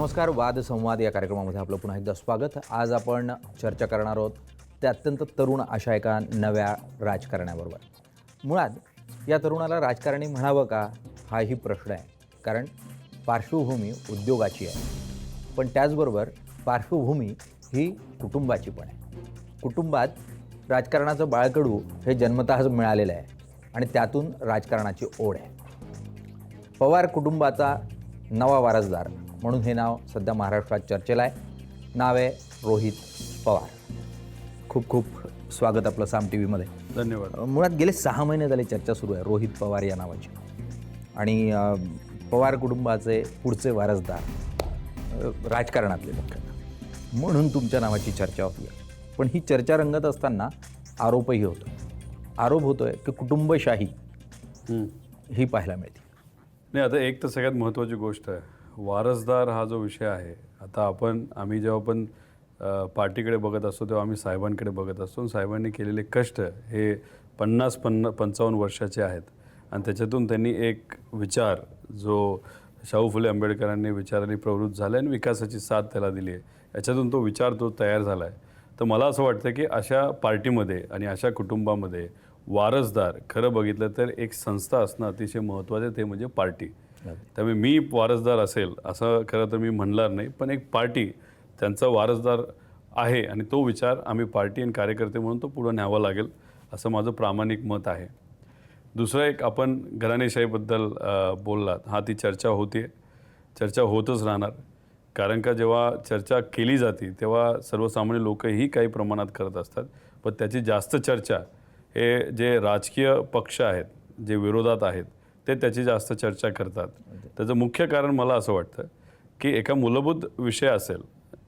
नमस्कार वाद संवाद या कार्यक्रमामध्ये आपलं पुन्हा एकदा स्वागत. आज आपण चर्चा करणार आहोत ते अत्यंत तरुण अशा एका नव्या राजकारण्याबरोबर. मुळात या तरुणाला राजकारणी म्हणावं का हाही प्रश्न आहे. कारण पार्श्वभूमी उद्योगाची आहे. पण त्याचबरोबर पार्श्वभूमी ही कुटुंबाची पण आहे. कुटुंबात राजकारणाचं बाळकडू हे जन्मतःच मिळालेलं आहे आणि त्यातून राजकारणाची ओढ आहे. पवार कुटुंबाचा नवा वारसदार. म्हणून हे नाव सध्या महाराष्ट्रात चर्चेला आहे. नाव आहे रोहित पवार. खूप खूप स्वागत आपलं साम टी व्हीमध्ये धन्यवाद मुळात गेले सहा महिने झाले चर्चा सुरू आहे रोहित पवार या नावाची. आणि पवार कुटुंबाचे पुढचे वारसदार राजकारणातले मुख्यतः म्हणून तुमच्या नावाची चर्चा होती. पण ही चर्चा रंगत असताना आरोपही होतो. आरोप होतोय की कुटुंबशाही हं. ही पाहायला मिळते. नाही आता एक तर सगळ्यात महत्त्वाची गोष्ट आहे. वारसदार हा जो विषय आहे आता आपण आम्ही जेव्हा पण पार्टीकडे बघत असतो तेव्हा आम्ही साहेबांकडे बघत असतो. साहेबांनी केलेले कष्ट हे पन्नास पन्ना पंचावन्न वर्षाचे आहेत. आणि त्याच्यातून त्यांनी एक विचार जो शाहू फुले आंबेडकरांनी विचाराने प्रवृत्त झाला आणि विकासाची साथ त्याला दिली आहे. याच्यातून तो विचार तो तयार झाला आहे तर मला असं वाटतं की अशा पार्टीमध्ये आणि अशा कुटुंबामध्ये वारसदार खरं बघितलं तर एक संस्था असणं अतिशय महत्त्वाचं आहे ते म्हणजे पार्टी. त्यामुळे मी वारसदार असेल असं खरं तर मी म्हणणार नाही पण एक पार्टी त्यांचा वारसदार आहे आणि तो विचार आम्ही पार्टी आणि कार्यकर्ते म्हणून तो पुढं न्यावा लागेल असं माझं प्रामाणिक मत आहे. दुसरं एक आपण घराणेशाहीबद्दल बोललात. हा ती चर्चा होते चर्चा होतच राहणार. कारण का जेव्हा चर्चा केली जाते तेव्हा सर्वसामान्य लोकही काही प्रमाणात करत असतात. पण त्याची जास्त चर्चा हे जे राजकीय पक्ष आहेत जे विरोधात आहेत ते त्याची जास्त चर्चा करतात. त्याचं मुख्य कारण मला असं वाटतं की एका मूलभूत विषय असेल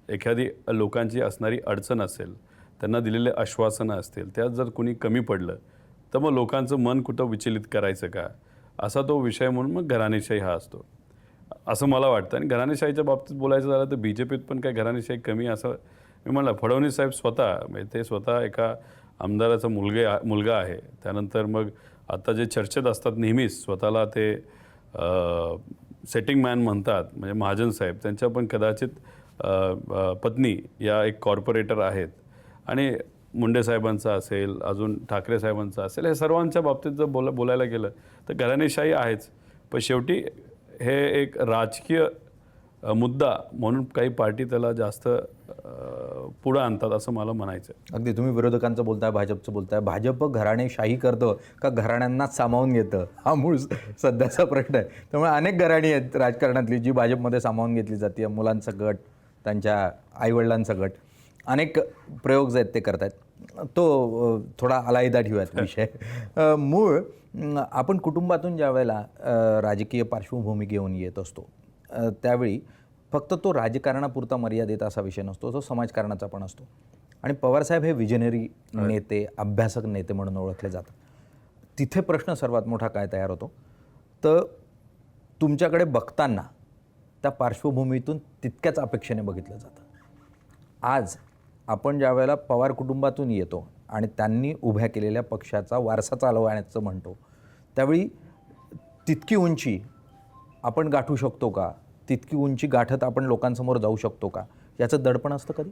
एखादी लोकांची असणारी अडचण असेल त्यांना दिलेले आश्वासनं असतील त्यात जर कुणी कमी पडलं तर मग लोकांचं मन कुठं विचलित करायचं का? असा तो विषय म्हणून मग घराणेशाही हा असतो. असं मला वाटतं. आणि घराणेशाहीच्या बाबतीत बोलायचं झालं तर बी जे पीत पण काय घराणेशाही कमी असं मी म्हणलं. फडणवीस साहेब स्वतः म्हणजे ते स्वतः एका आमदाराचा मुलगे मुलगा आहे. त्यानंतर मग आता जे चर्चेत असतात नेहमीच स्वतःला ते सेटिंग मॅन म्हणतात म्हणजे महाजन साहेब त्यांच्या पण कदाचित पत्नी या एक कॉर्पोरेटर आहेत. आणि मुंडे साहेबांचा असेल अजून ठाकरे साहेबांचा असेल हे सर्वांच्या बाबतीत जर बोला बोलायला गेलं तर घराणेशाही आहेच. पण शेवटी हे एक राजकीय मुद्दा म्हणून काही पार्टी त्याला जास्त पुढं आणतात असं मला म्हणायचं आहे. अगदी तुम्ही विरोधकांचं बोलताय भाजपचं बोलताय. भाजप घराणेशाही करतं का घराण्यांनाच सामावून घेतं? हा मूळ सध्याचा प्रश्न आहे. त्यामुळे अनेक घराणी आहेत राजकारणातली जी भाजपमध्ये सामावून घेतली जाते मुलांचा गट त्यांच्या आईवडिलांचा गट. अनेक प्रयोग जे आहेत ते करतायत. तो अ, थोडा अलायदा ठेवूयात विषय. मूळ आपण कुटुंबातून ज्या वेळेला राजकीय पार्श्वभूमी घेऊन येत असतो त्यावेळी फक्त तो राजकारणापुरता मर्यादित असा विषय नसतो तो समाजकारणाचा पण असतो. आणि पवारसाहेब हे विजनरी नेते अभ्यासक नेते म्हणून ओळखले जातात. तिथे प्रश्न सर्वात मोठा काय तयार होतो? तर तुमच्याकडे बघताना त्या पार्श्वभूमीतून तितक्याच अपेक्षेने बघितलं जातं. आज आपण ज्या वेळेला पवार कुटुंबातून येतो आणि त्यांनी उभ्या केलेल्या पक्षाचा वारसा चालवण्याचं म्हणतो त्यावेळी तितकी उंची आपण गाठू शकतो का? तितकी उंची गाठत आपण लोकांसमोर जाऊ शकतो का? याचं दडपण असतं कधी?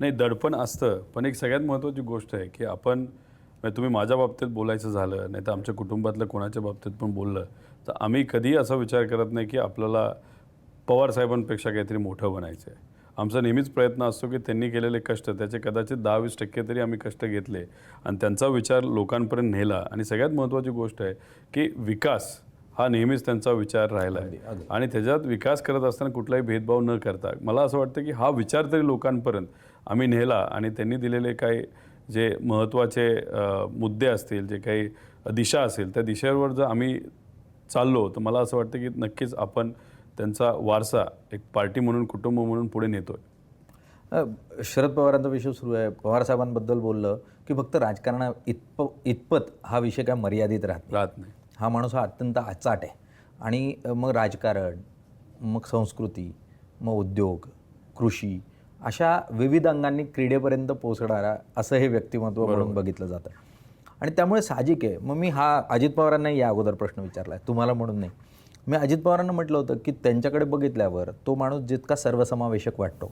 नाही दडपण असतं. पण एक सगळ्यात महत्त्वाची गोष्ट आहे की आपण म्हणजे तुम्ही माझ्या बाबतीत बोलायचं झालं नाही तर आमच्या कुटुंबातलं कोणाच्या बाबतीत पण बोललं तर आम्ही कधीही असा विचार करत नाही की आपल्याला पवार साहेबांपेक्षा काहीतरी मोठं बनायचं आहे आमचा नेहमीच प्रयत्न असतो की त्यांनी केलेले कष्ट त्याचे कदाचित दहा वीस टक्के तरी आम्ही कष्ट घेतले. आणि त्यांचा विचार लोकांपर्यंत नेला. आणि सगळ्यात महत्त्वाची गोष्ट आहे की विकास हा नेहमीच त्यांचा विचार राहिला आहे आणि त्याच्यात विकास करत असताना कुठलाही भेदभाव न करता मला असं वाटतं की हा विचार तरी लोकांपर्यंत आम्ही नेला आणि त्यांनी दिलेले काही जे महत्त्वाचे मुद्दे असतील जे काही दिशा असेल त्या दिशेवर जर आम्ही चाललो तर मला असं वाटतं की नक्कीच आपण त्यांचा वारसा एक पार्टी म्हणून कुटुंब म्हणून पुढे नेतोय. अ, शरद पवारांचा विषय सुरू आहे. पवारसाहेबांबद्दल बोललं की फक्त राजकारणा इतप इतपत हा विषय काय मर्यादित राहत. राहत नाही. हा माणूस हा अत्यंत अचाट आहे. आणि मग राजकारण मग संस्कृती मग उद्योग कृषी अशा विविध अंगांनी क्रीडेपर्यंत पोहोचणारा असं हे व्यक्तिमत्व म्हणून बघितलं जातं. आणि त्यामुळे साहजिक आहे. मग मी हा अजित पवारांनाही या अगोदर प्रश्न विचारला आहे. तुम्हाला म्हणून नाही. मी अजित पवारांना म्हटलं होतं की त्यांच्याकडे बघितल्यावर तो माणूस जितका सर्वसमावेशक वाटतो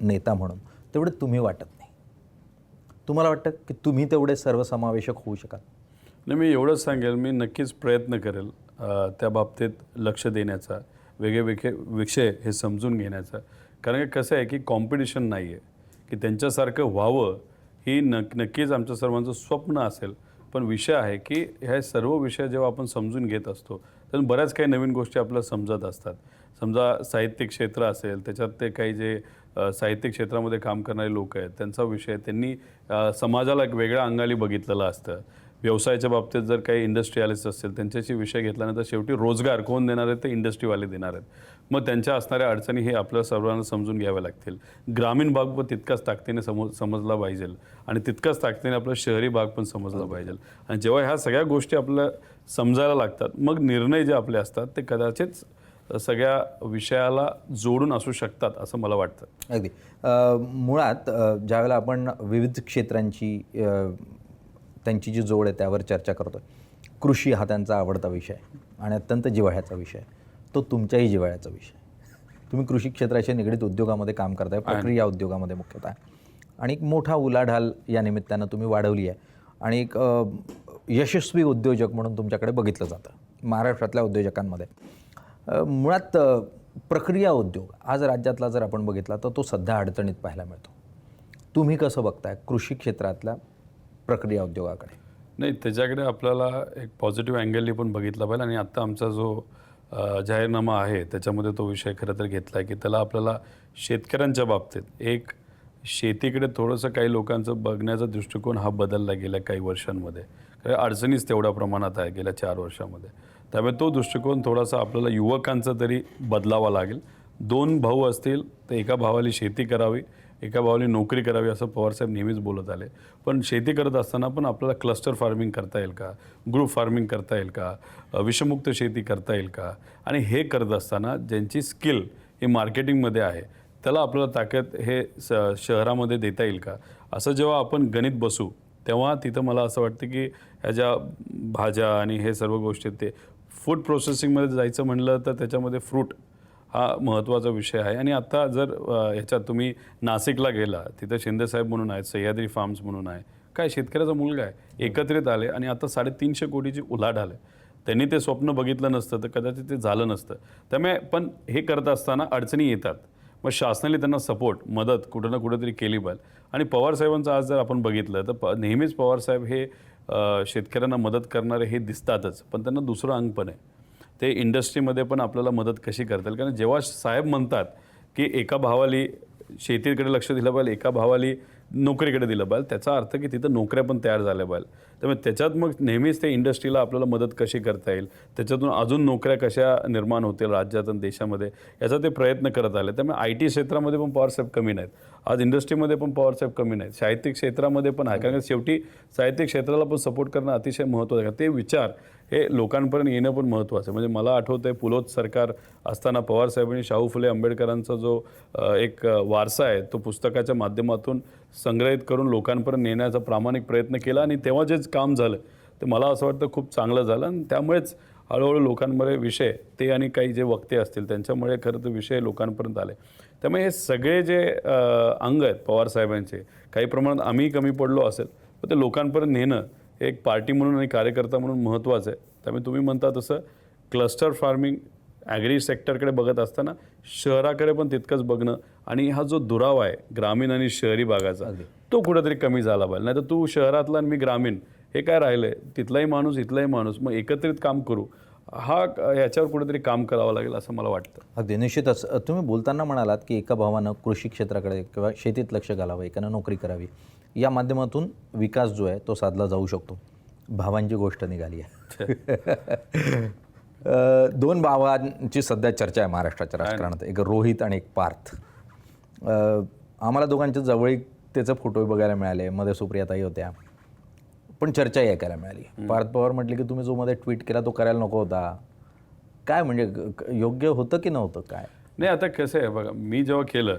नेता म्हणून तेवढे तुम्ही वाटत नाही. तुम्हाला वाटतं की तुम्ही तेवढे सर्वसमावेशक होऊ शकाल? नाही मी एवढंच सांगेल मी नक्कीच प्रयत्न करेल त्या बाबतीत लक्ष देण्याचा वेगळे वेगळे विषय हे समजून घेण्याचा. कारण की कसं आहे की कॉम्पिटिशन नाही आहे की त्यांच्यासारखं व्हावं ही नक नक्कीच आमच्या सर्वांचं स्वप्न असेल. पण विषय आहे की ह्या सर्व विषय जेव्हा आपण समजून घेत असतो तर बऱ्याच काही नवीन गोष्टी आपल्याला समजत असतात. समजा साहित्य क्षेत्र असेल त्याच्यात ते काही जे साहित्यिक साहित्य क्षेत्रामध्ये काम करणारे लोक आहेत त्यांचा विषय त्यांनी समाजाला एक वेगळ्या अंगाली बघितलेलं असतं. व्यवसायाच्या बाबतीत जर काही इंडस्ट्रियालिस्ट असतील त्यांच्याशी विषय घेतल्यानंतर शेवटी रोजगार कोण देणार आहेत? ते इंडस्ट्रीवाले देणार आहेत. मग त्यांच्या असणाऱ्या अडचणी हे आपल्या सर्वांना समजून घ्याव्या लागतील. ग्रामीण भाग पण तितकाच ताकदीने समो समजला पाहिजे आणि तितकाच ताकदीने आपला शहरी भाग पण समजला पाहिजे. आणि जेव्हा ह्या सगळ्या गोष्टी आपल्याला समजायला लागतात मग निर्णय जे आपले असतात ते कदाचित सगळ्या विषयाला जोडून असू शकतात असं मला वाटतं. अगदी. मुळात ज्यावेळेला आपण विविध क्षेत्रांची त्यांची जी जोड आहे त्यावर चर्चा करतो कृषी हा त्यांचा आवडता विषय आहे आणि अत्यंत जिव्हाळ्याचा विषय आहे. तो तुमच्याही जिव्हाळ्याचा विषय आहे. तुम्ही कृषी क्षेत्राशी निगडीत उद्योगामध्ये काम करताय प्रक्रिया उद्योगामध्ये मुख्यतः. आणि एक मोठा उलाढाल या निमित्तानं तुम्ही वाढवली आहे. आणि एक यशस्वी उद्योजक म्हणून तुमच्याकडे बघितलं जातं महाराष्ट्रातल्या उद्योजकांमध्ये. मुळात प्रक्रिया उद्योग आज राज्यातला जर आपण बघितला तर तो सध्या अडचणीत पाहायला मिळतो. तुम्ही कसं बघताय कृषी क्षेत्रातल्या प्रक्रिया उद्योगाकडे? नाही त्याच्याकडे आपल्याला एक पॉझिटिव्ह अँगलनी पण बघितला पाहिजे आणि आत्ता आमचा जो जाहीरनामा आहे त्याच्यामध्ये तो विषय खरं तर घेतला आहे की त्याला आपल्याला शेतकऱ्यांच्या बाबतीत एक शेतीकडे थोडंसं काही लोकांचं बघण्याचा दृष्टिकोन हा बदलला गेल्या काही वर्षांमध्ये. कारण अडचणीच तेवढ्या प्रमाणात आहे गेल्या चार वर्षामध्ये. त्यामुळे तो दृष्टिकोन थोडासा आपल्याला युवकांचा तरी बदलावा लागेल. दोन भाऊ असतील तर एका भावाली शेती करावी एका भावाने नोकरी करावी असं पवारसाहेब नेहमीच बोलत आले. पण शेती करत असताना पण आपल्याला क्लस्टर फार्मिंग करता येईल का? ग्रुप फार्मिंग करता येईल का? विषमुक्त शेती करता येईल का? आणि हे करत असताना ज्यांची स्किल ही मार्केटिंगमध्ये आहे त्याला आपल्याला ताकद हे स शहरामध्ये देता येईल का? असं जेव्हा आपण गणित बसू तेव्हा तिथं मला असं वाटतं की ह्या ज्या भाज्या आणि हे सर्व गोष्टी आहेत ते फूड प्रोसेसिंगमध्ये जायचं म्हणलं तर त्याच्यामध्ये फ्रूट हा महत्त्वाचा विषय आहे. आणि आता जर ह्याच्यात तुम्ही नाशिकला गेला तिथं शिंदेसाहेब म्हणून आहेत सह्याद्री फार्म्स म्हणून आहे. काय शेतकऱ्याचा मुलगा आहे. एकत्रित आले आणि आता साडेतीनशे कोटीची उलाढ आले त्यांनी ते स्वप्न बघितलं नसतं तर कदाचित ते झालं नसतं. त्यामुळे पण हे करत असताना अडचणी येतात. मग शासनाने त्यांना सपोर्ट मदत कुठं ना कुठेतरी केली पाहिजे. आणि पवारसाहेबांचं आज जर आपण बघितलं तर प नेहमीच पवारसाहेब हे शेतकऱ्यांना मदत करणारे हे दिसतातच. पण त्यांना दुसरं अंग पण आहे. ते इंडस्ट्रीमध्ये पण आपल्याला मदत कशी करता येईल कारण जेव्हा साहेब म्हणतात की एका भावाली शेतीकडे लक्ष दिलं पाहिजे एका भावाली नोकरीकडे दिलं पाहिजे त्याचा अर्थ की तिथं नोकऱ्या पण तयार झाल्या पाहिजे त्यामुळे त्याच्यात मग नेहमीच ते इंडस्ट्रीला आपल्याला मदत कशी करता येईल? त्याच्यातून अजून नोकऱ्या कशा निर्माण होतील राज्यात आणि देशामध्ये? याचा ते प्रयत्न करत आले. त्यामुळे आय टी क्षेत्रामध्ये पण पॉवर सेफ कमी नाहीत. आज इंडस्ट्रीमध्ये पण पवारसाहेब कमी नाही साहित्यिक क्षेत्रामध्ये पण आहे. कारण शेवटी साहित्यिक क्षेत्राला पण सपोर्ट करणं अतिशय महत्त्वाचं आहे. ते विचार हे लोकांपर्यंत येणं पण महत्त्वाचं आहे. म्हणजे मला आठवतं आहे पुलोत सरकार असताना पवारसाहेबांनी शाहू फुले आंबेडकरांचा जो एक वारसा आहे तो पुस्तकाच्या माध्यमातून संग्रहित करून लोकांपर्यंत नेण्याचा प्रामाणिक प्रयत्न केला आणि तेव्हा जे काम झालं ते मला असं वाटतं खूप चांगलं झालं. आणि त्यामुळेच हळूहळू लोकांमध्ये विषय ते आणि काही जे वक्ते असतील त्यांच्यामुळे खरं तर विषय लोकांपर्यंत आले. त्यामुळे हे सगळे जे अंग आहेत पवारसाहेबांचे काही प्रमाणात आम्ही कमी पडलो असेल पण ते लोकांपर्यंत नेणं हे एक पार्टी म्हणून आणि कार्यकर्ता म्हणून महत्त्वाचं आहे. त्यामुळे तुम्ही म्हणता तसं क्लस्टर फार्मिंग ॲग्री सेक्टरकडे बघत असताना शहराकडे पण तितकंच बघणं आणि हा जो दुरावा आहे ग्रामीण आणि शहरी भागाचा तो कुठेतरी कमी झाला पाहिजे. नाही तर तू शहरातला आणि मी ग्रामीण हे काय राहिलंय? तिथलाही माणूस इथलाही माणूस. मग एकत्रित काम करू. हा याच्यावर कुठेतरी काम करावं लागेल असं मला वाटतं. अगदी. निश्चितच. तुम्ही बोलताना म्हणालात की एका भावानं कृषी क्षेत्राकडे किंवा शेतीत लक्ष घालावं एकानं नोकरी करावी. या माध्यमातून विकास जो आहे तो साधला जाऊ शकतो. भावांची गोष्ट निघाली आहे. दोन भावांची सध्या चर्चा आहे महाराष्ट्राच्या राजकारणात. एक रोहित आणि एक पार्थ. आम्हाला दोघांच्या जवळीकतेचे फोटो बघायला मिळाले. मध्ये सुप्रियाताई होत्या. पण चर्चाही ऐकायला मिळाली. पार्थ पवार म्हटले की तुम्ही जो मध्ये ट्विट केला तो करायला नको होता. काय म्हणजे योग्य होतं की नव्हतं काय? नाही आता कसं आहे बघा मी जेव्हा केलं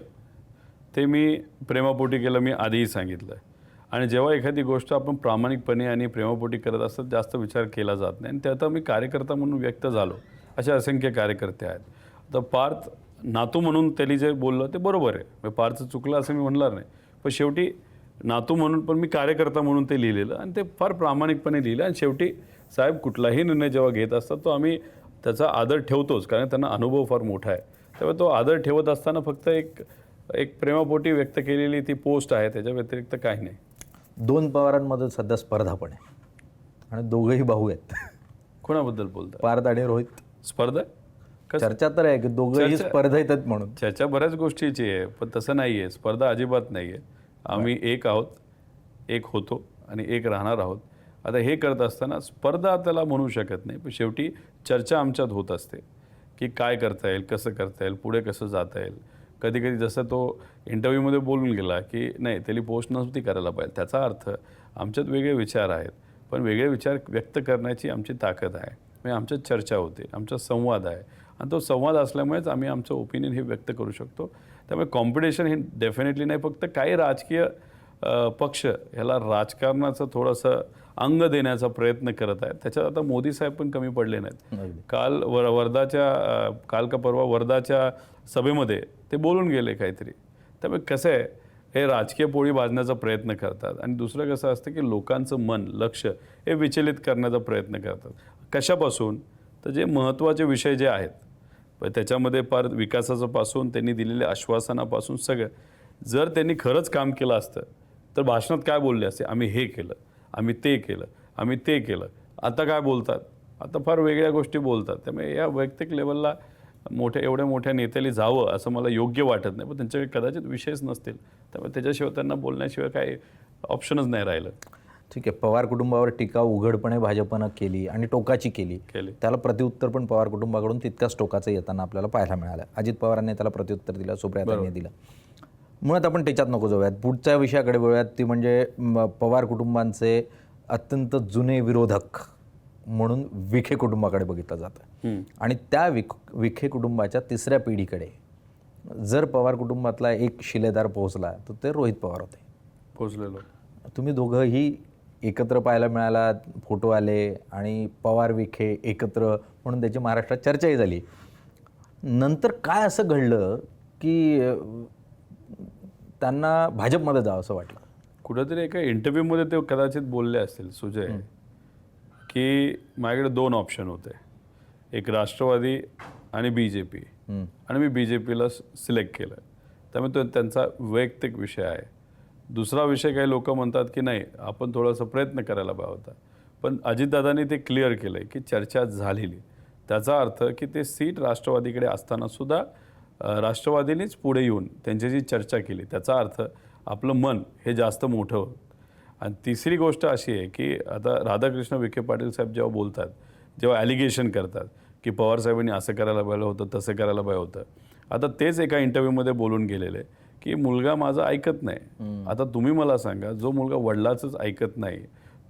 ते मी प्रेमापोटी केलं मी आधीही सांगितलं. आणि जेव्हा एखादी गोष्ट आपण प्रामाणिकपणे आणि प्रेमापोटी करत असतात जास्त विचार केला जात नाही. आणि ते आता मी कार्यकर्ता म्हणून व्यक्त झालो. असे असंख्य कार्यकर्ते आहेत. तर पार्थ नातू म्हणून त्यांनी जे बोललं ते बरोबर आहे. म्हणजे पार्थ चुकलं असं मी म्हणणार नाही. पण शेवटी नातू म्हणून पण मी कार्यकर्ता म्हणून ते लिहिलेलं आणि ते फार प्रामाणिकपणे लिहिलं आणि शेवटी साहेब कुठलाही निर्णय जेव्हा घेत असतात तो आम्ही त्याचा आदर ठेवतोच कारण त्यांना अनुभव फार मोठा आहे. त्यामुळे तो आदर ठेवत असताना फक्त एक एक प्रेमापोटी व्यक्त केलेली ती पोस्ट आहे त्याच्या व्यतिरिक्त काही नाही. दोन पवारांमध्ये सध्या स्पर्धा पण आहे. आणि दोघंही भाऊ आहेत. कोणाबद्दल बोलतात पार्थ आणि रोहित. स्पर्धा? चर्चा तर आहे की दोघंही स्पर्धेत आहेत म्हणून. चर्चा बऱ्याच गोष्टीची आहे पण तसं नाही आहे स्पर्धा अजिबात नाही आहे आम्ही एक आहोत एक होतो आणि एक राहणार आहोत. आता हे करत असताना स्पर्धा त्याला म्हणू शकत नाही पण शेवटी चर्चा आमच्यात होत असते की काय करता येईल कसं करता येईल पुढे कसं जाता येईल. कधी कधी जसं तो इंटरव्ह्यूमध्ये बोलून गेला की नाही त्याला पोस्ट नव्हती करायला पाहिजे त्याचा अर्थ आमच्यात वेगळे विचार आहेत पण वेगळे विचार व्यक्त करण्याची आमची ताकद आहे. म्हणजे आमच्यात चर्चा होते आमचा संवाद आहे. आणि तो संवाद असल्यामुळेच आम्ही आमचं ओपिनियन हे व्यक्त करू शकतो. त्यामुळे कॉम्पिटिशन हे डेफिनेटली नाही फक्त काही राजकीय पक्ष ह्याला राजकारणाचं थोडंसं अंग देण्याचा प्रयत्न करत आहेत. त्याच्यात आता मोदी साहेब पण कमी पडले नाहीत. काल वर वर्धाच्या काल का परवा वर्धाच्या सभेमध्ये ते बोलून गेले काहीतरी. त्यामुळे कसं आहे हे राजकीय पोळी भाजण्याचा प्रयत्न करतात आणि दुसरं कसं असतं की लोकांचं मन लक्ष हे विचलित करण्याचा प्रयत्न करतात. कशापासून? तर जे महत्त्वाचे विषय जे आहेत त्याच्यामध्ये फार विकासाचं पासून त्यांनी दिलेल्या आश्वासनापासून सगळं. जर त्यांनी खरंच काम केलं असतं तर भाषणात काय बोलले असते? आम्ही हे केलं आम्ही ते केलं आम्ही ते केलं. आता काय बोलतात? आता फार वेगळ्या गोष्टी बोलतात. त्यामुळे या वैयक्तिक लेवलला मोठ्या एवढ्या मोठ्या नेत्याला जावं असं मला योग्य वाटत नाही. पण त्यांच्याकडे कदाचित विषयच नसतील. त्यामुळे त्याच्याशिवाय त्यांना बोलण्याशिवाय काही ऑप्शनच नाही राहिलं. ठीक आहे पवार कुटुंबावर टीका उघडपणे भाजपनं केली आणि टोकाची केली. त्याला प्रत्युत्तर पण पवार कुटुंबाकडून तितकाच टोकाचं येताना आपल्याला पाहायला मिळालं. अजित पवारांनी त्याला प्रत्युत्तर दिलं सुप्रियातांनी दिलं. मुळात आपण त्याच्यात नको जाऊयात. पुढच्या विषयाकडे वळूयात. ती म्हणजे पवार कुटुंबांचे अत्यंत जुने विरोधक म्हणून विखे कुटुंबाकडे बघितलं जातं. आणि त्या विख विखे कुटुंबाच्या तिसऱ्या पिढीकडे जर पवार कुटुंबातला एक शिलेदार पोहोचला तर ते रोहित पवार होते. पोचलेलो तुम्ही दोघंही एकत्र पाहायला मिळाला फोटो आले आणि पवार विखे एकत्र म्हणून त्याची महाराष्ट्रात चर्चाही झाली. नंतर काय असं घडलं की त्यांना भाजपमध्ये जावं असं वाटलं? कुठेतरी एका इंटरव्ह्यूमध्ये ते कदाचित बोलले असतील सुजय की माझ्याकडे दोन ऑप्शन होते. एक राष्ट्रवादी आणि बी जे पी. आणि मी बी जे पीला सिलेक्ट केलं. त्यामुळे तो त्यांचा वैयक्तिक विषय आहे. दुसरा विषय काही लोक म्हणतात की नाही आपण थोडासा प्रयत्न करायला पाहिजे होता पण अजितदादांनी ते क्लिअर केलं आहे की चर्चा झालेली. त्याचा अर्थ की ते सीट राष्ट्रवादीकडे असताना सुद्धा राष्ट्रवादीनेच पुढे येऊन त्यांच्याशी चर्चा केली. त्याचा अर्थ आपलं मन हे जास्त मोठं होतं. आणि तिसरी गोष्ट अशी आहे की आता राधाकृष्ण विखे पाटील साहेब जेव्हा बोलतात जेव्हा ॲलिगेशन करतात की पवार साहेबांनी असं करायला पाहिलं होतं तसं करायला पाहिजे होतं. आता तेच एका इंटरव्ह्यूमध्ये बोलून गेलेले. की मुलगा माझा ऐकत नाही. आता तुम्ही मला सांगा जो मुलगा वडिलाचंच ऐकत नाही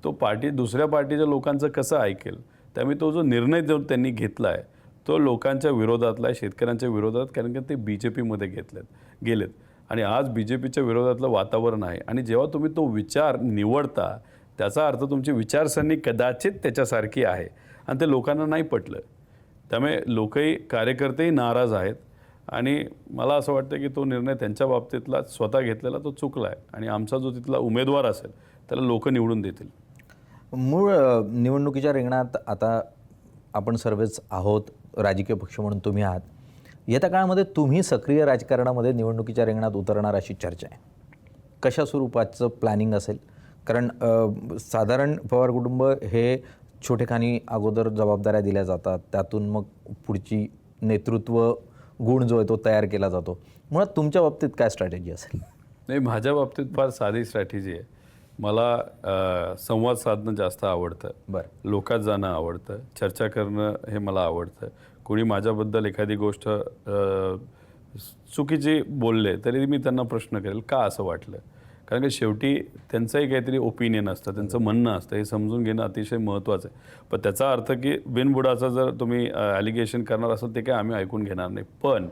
तो पार्टी दुसऱ्या पार्टीच्या लोकांचं कसं ऐकेल? त्यामुळे तो जो निर्णय जो त्यांनी घेतला आहे तो लोकांच्या विरोधातला आहे शेतकऱ्यांच्या विरोधात कारण की ते बी जे पीमध्ये घेतलेत गेलेत. आणि आज बी जे पीच्या विरोधातलं वातावरण आहे. आणि जेव्हा तुम्ही तो विचार निवडता त्याचा अर्थ तुमची विचारसरणी कदाचित त्याच्यासारखी आहे. आणि ते लोकांना नाही पटलं. त्यामुळे लोकही कार्यकर्तेही नाराज आहेत. आणि मला असं वाटतं की तो निर्णय त्यांच्या बाबतीतला स्वतः घेतलेला तो चुकला आहे. आणि आमचा जो तिथला उमेदवार असेल त्याला लोक निवडून देतील. मूळ निवडणुकीच्या रिंगणात आता आपण सर्वच आहोत राजकीय पक्ष म्हणून तुम्ही आहात. येत्या काळामध्ये तुम्ही सक्रिय राजकारणामध्ये निवडणुकीच्या रिंगणात उतरणार अशी चर्चा आहे. कशा स्वरूपाचं प्लॅनिंग असेल? कारण साधारण पवार कुटुंब हे छोटेखानी अगोदर जबाबदाऱ्या दिल्या जातात. त्यातून मग पुढची नेतृत्व गुण जो आहे तो तयार केला जातो. मुळात तुमच्या बाबतीत काय स्ट्रॅटेजी असेल? नाही माझ्या बाबतीत फार साधी स्ट्रॅटेजी आहे. मला संवाद साधणं जास्त आवडतं. बरं. लोकात जाणं आवडतं. चर्चा करणं हे मला आवडतं. कोणी माझ्याबद्दल एखादी गोष्ट चुकीची बोलले तरी मी त्यांना प्रश्न करेल का असं वाटलं? कारण की शेवटी त्यांचंही काहीतरी ओपिनियन असतं त्यांचं म्हणणं असतं हे समजून घेणं अतिशय महत्त्वाचं आहे. पण त्याचा अर्थ की बिनबुडाचा जर तुम्ही ॲलिगेशन करणार असाल ते काय आम्ही ऐकून घेणार नाही. पण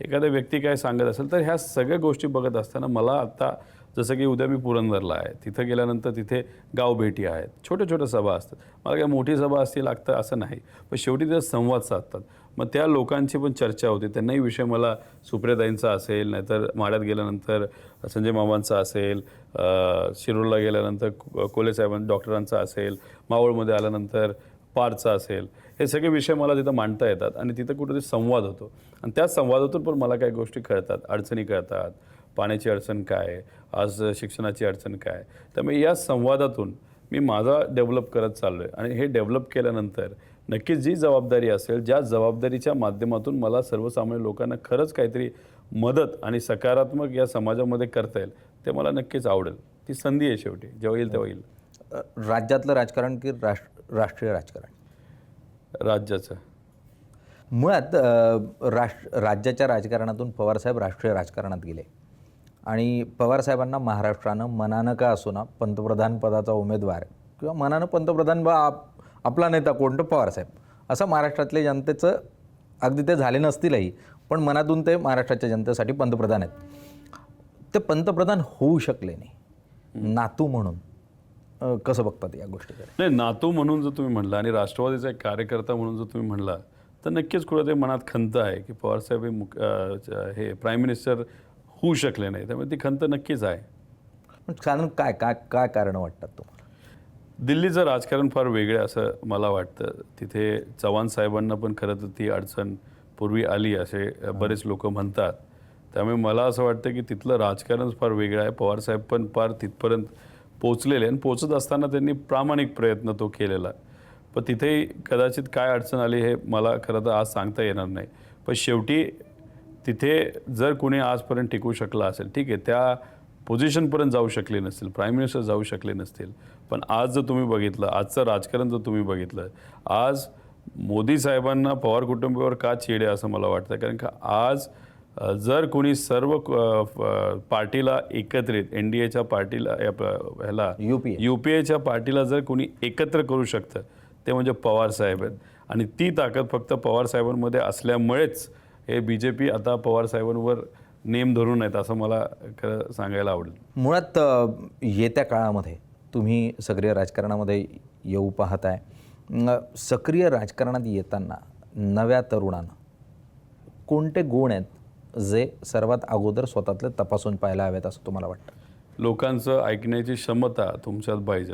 एखादा व्यक्ती काय सांगत असेल तर ह्या सगळ्या गोष्टी बघत असताना मला आता जसं की उद्या मी पुरंदरला आहे तिथं गेल्यानंतर तिथे गावभेटी आहेत छोट्या छोट्या सभा असतात. मला काय मोठी सभा असती लागतं असं नाही. पण शेवटी ते संवाद साधतात. मग त्या लोकांची पण चर्चा होते. त्यांनाही विषय मला सुप्रियाताईंचा असेल नाहीतर माड्यात गेल्यानंतर संजय मामांचा असेल शिरूरला गेल्यानंतर को- डॉक्टरांचा असेल मावळमध्ये आल्यानंतर पारचा असेल हे सगळे विषय मला तिथं मांडता येतात आणि तिथं कुठेतरी संवाद होतो. आणि त्या संवादातून पण मला काही गोष्टी कळतात. अडचणी कळतात. पाण्याची अडचण काय? आज शिक्षणाची अडचण काय? त्यामुळे या संवादातून मी माझा डेव्हलप करत चाललो आहे आणि हे डेव्हलप केल्यानंतर नक्कीच जी जबाबदारी असेल ज्या जबाबदारीच्या माध्यमातून मला सर्वसामान्य लोकांना खरंच काहीतरी मदत आणि सकारात्मक या समाजामध्ये करता येईल ते मला नक्कीच आवडेल. ती संधी आहे शेवटी जेव्हा येईल तेव्हा येईल. राज्यातलं राजकारण की राष्ट्र राष्ट्रीय राजकारण? राज्याचं. मुळात राष्ट्र राज्याच्या राजकारणातून पवारसाहेब राष्ट्रीय राजकारणात गेले. आणि पवारसाहेबांना महाराष्ट्रानं मनानं का असो ना पंतप्रधान पदाचा उमेदवार किंवा मनानं पंतप्रधान बा आप आपला नेता कोणतं पवारसाहेब असं महाराष्ट्रातल्या जनतेचं अगदी ते झाले नसतीलही पण मनातून ते महाराष्ट्राच्या जनतेसाठी पंतप्रधान आहेत. ते पंतप्रधान होऊ शकले नाही. नातू म्हणून. कसं बघतात या गोष्टीकडे? नाही नातू म्हणून जर तुम्ही म्हणला आणि राष्ट्रवादीचा एक कार्यकर्ता म्हणून जर तुम्ही म्हणला तर नक्कीच कुठेतरी मनात खंत आहे की पवारसाहेब हे मुख हे प्राईम मिनिस्टर होऊ शकले नाही. त्यामुळे ती खंत नक्कीच आहे. साधारण काय काय काय कारण वाटतात तुम्हाला? दिल्लीचं राजकारण फार वेगळं असं मला वाटतं तिथे चव्हाण साहेबांना पण खरं तर ती अडचण पूर्वी आली असे बरेच लोक म्हणतात. त्यामुळे मला असं वाटतं की तिथलं राजकारणच फार वेगळं आहे. पवारसाहेब पण फार तिथपर्यंत पोचलेले आणि पोचत असताना त्यांनी प्रामाणिक प्रयत्न तो केलेला. पण तिथेही कदाचित काय अडचण आली हे मला खरं तर आज सांगता येणार नाही. पण शेवटी तिथे जर कुणी आजपर्यंत टिकू शकला असेल ठीक आहे त्या पोझिशनपर्यंत जाऊ शकले नसतील प्राईम मिनिस्टर जाऊ शकले नसतील पण आज जर तुम्ही बघितलं आजचं राजकारण जर तुम्ही बघितलं आज मोदी साहेबांना पवार कुटुंबावर का चीड आहे असं मला वाटतं? कारण का आज जर कोणी सर्व पार्टीला एकत्रित एन डी एच्या पार्टीला या प- ह्याला. यू पी एच्या पार्टीला जर कोणी एकत्र करू शकतं ते म्हणजे पवार साहेब आहेत. आणि ती ताकद फक्त पवार साहेबांमध्ये असल्यामुळेच हे बी जे पी आता पवार साहेबांवर नेम धरून आहेत असं मला खरं सांगायला आवडेल. मुळात येत्या काळामध्ये तुम्ही सक्रिय राजकारणामध्ये येऊ पाहताय. आहे सक्रिय राजकारणात येताना नव्या तरुणांना कोणते गुण आहेत जे सर्वात अगोदर स्वतःतले तपासून पाहायला हवेत असं तुम्हाला वाटतं? लोकांचं ऐकण्याची क्षमता तुमच्यात पाहिजे.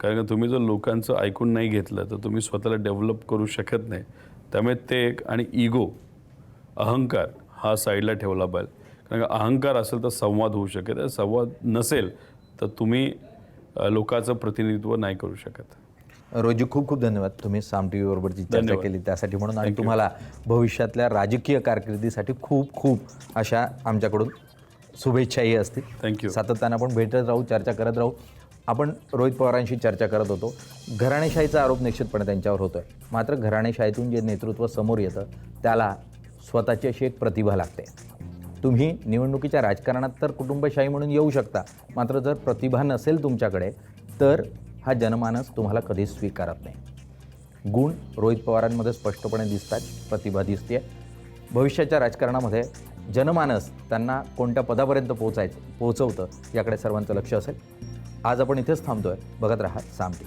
कारण का तुम्ही जर लोकांचं ऐकून नाही घेतलं तर तुम्ही स्वतःला डेव्हलप करू शकत नाही. त्यामुळे ते एक आणि इगो अहंकार हा साईडला ठेवला पाहिजे. कारण का अहंकार असेल तर संवाद होऊ शकेल संवाद नसेल तर तुम्ही लोकांचं प्रतिनिधित्व नाही करू शकत. रोजी खूप खूप धन्यवाद तुम्ही साम टी व्हीबरोबरची चर्चा. केली त्यासाठी म्हणून आणि तुम्हाला भविष्यातल्या राजकीय कारकिर्दीसाठी खूप खूप अशा आमच्याकडून शुभेच्छाही असतील. थँक्यू सातत्यानं आपण भेटत राहू चर्चा करत राहू. आपण रोहित पवारांशी चर्चा करत होतो. घराणेशाहीचा आरोप निश्चितपणे त्यांच्यावर होतोय. मात्र घराणेशाहीतून जे नेतृत्व समोर येतं त्याला स्वतःची अशी एक प्रतिभा लागते. तुम्ही निवडणुकीच्या राजकारणात तर कुटुंबशाही म्हणून येऊ शकता. मात्र जर प्रतिभा नसेल तुमच्याकडे तर हा जनमानस तुम्हाला कधीच स्वीकारत नाही. गुण रोहित पवारांमध्ये स्पष्टपणे दिसतात प्रतिभा दिसते भविष्याच्या राजकारणामध्ये जनमानस त्यांना कोणत्या पदापर्यंत पोहोचायचं पोहोचवतं याकडे सर्वांचं लक्ष असेल. आज आपण इथेच थांबतोय. बघत राहा सामटी